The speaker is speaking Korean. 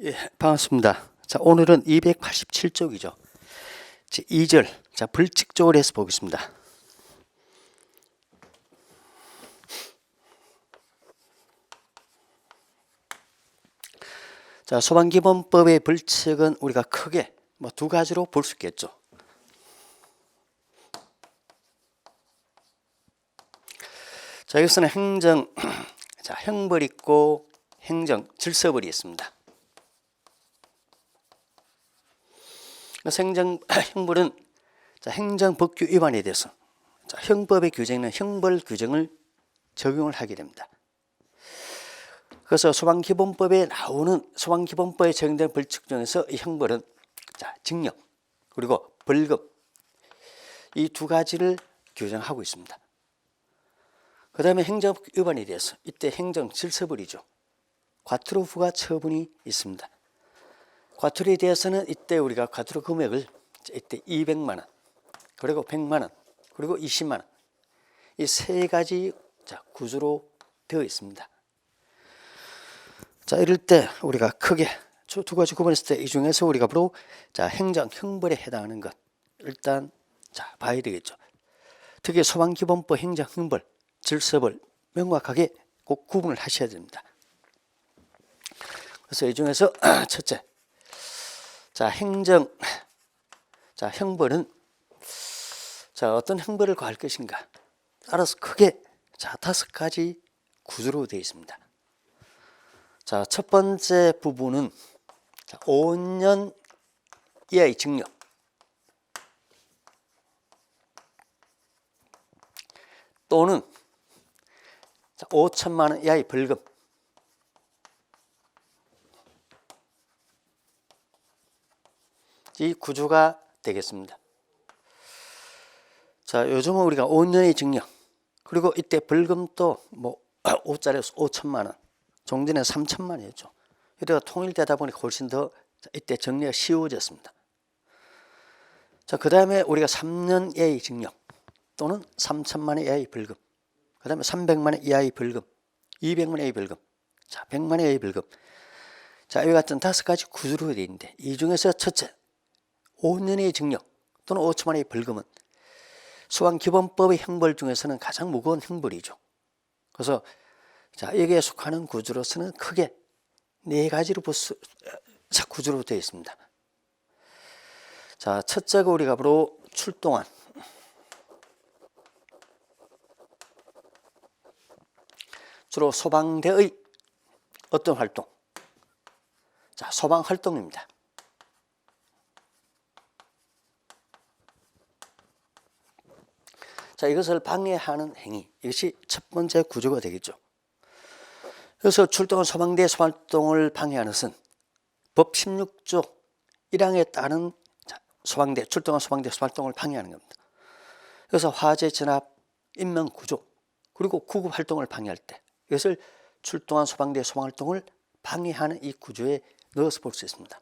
예, 반갑습니다. 자, 오늘은 287쪽이죠. 제 2절. 자, 불칙적으로 해서 보겠습니다. 자, 소방기본법의 불칙은 우리가 크게 뭐 두 가지로 볼 수 있겠죠. 자, 여기서는 행정, 자, 형벌 있고 행정, 질서벌이 있습니다. 그래서 행정, 형벌은 자, 행정법규 위반에 대해서 자, 형법의 규정에는 형벌 규정을 적용을 하게 됩니다. 그래서 소방기본법에 나오는 소방기본법에 적용된 벌칙 중에서 이 형벌은 자, 징역 그리고 벌금 이 두 가지를 규정하고 있습니다. 그 다음에 행정 위반에 대해서 이때 행정 질서벌이죠. 과태료 부과 처분이 있습니다. 과태료에 대해서는 이때 우리가 과태료 금액을 이때 200만 원, 그리고 100만 원, 그리고 20만 원. 이 세 가지 자, 구조로 되어 있습니다. 자, 이럴 때 우리가 크게 저두 가지 구분했을 때 이 중에서 우리가 바로 자, 행정 형벌에 해당하는 것 일단 자, 봐야 되겠죠. 특히 소방기본법 행정 형벌, 질서벌 명확하게 꼭 구분을 하셔야 됩니다. 그래서 이 중에서 첫째, 자 행정, 자 형벌은 자 어떤 형벌을 가할 것인가 따라서 크게 자 다섯 가지 구조로 되어 있습니다. 자 첫 번째 부분은 자, 5년 이하의 징역. 또는 자, 5천만 원 이하의 벌금. 이 구조가 되겠습니다. 자, 요즘은 우리가 5년의 징역 그리고 이때 벌금도 뭐 5짜리에서 5천만 원, 종전에 3천만 원이었죠. 이래가 통일되다 보니까 훨씬 더 이때 정리가 쉬워졌습니다. 자, 그 다음에 우리가 3년 이하의 징역 또는 3천만 원 이하의 벌금, 그 다음에 300만 원 이하의 벌금, 200만 원 이하의 벌금, 자, 100만 원 이하의 벌금. 자, 이와 같은 다섯 가지 구조로 되어 있는데 이 중에서 첫째, 5년의 징역 또는 5천만 원의 벌금은 소방기본법의 형벌 중에서는 가장 무거운 형벌이죠. 그래서 자, 여기에 속하는 구조로서는 크게 네 가지로 자, 구조로 되어 있습니다. 자, 첫째가 우리가 바로 출동한 주로 소방대의 어떤 활동? 자, 소방 활동입니다. 자, 이것을 방해하는 행위. 이것이 첫 번째 구조가 되겠죠. 그래서 출동한 소방대 소활동을 방해하는 것은 법 16조 1항에 따른 자, 소방대 출동한 소방대 소활동을 방해하는 겁니다. 그래서 화재 진압, 인명 구조, 그리고 구급 활동을 방해할 때 이것을 출동한 소방대 소방 활동을 방해하는 이 구조에 넣어서 볼 수 있습니다.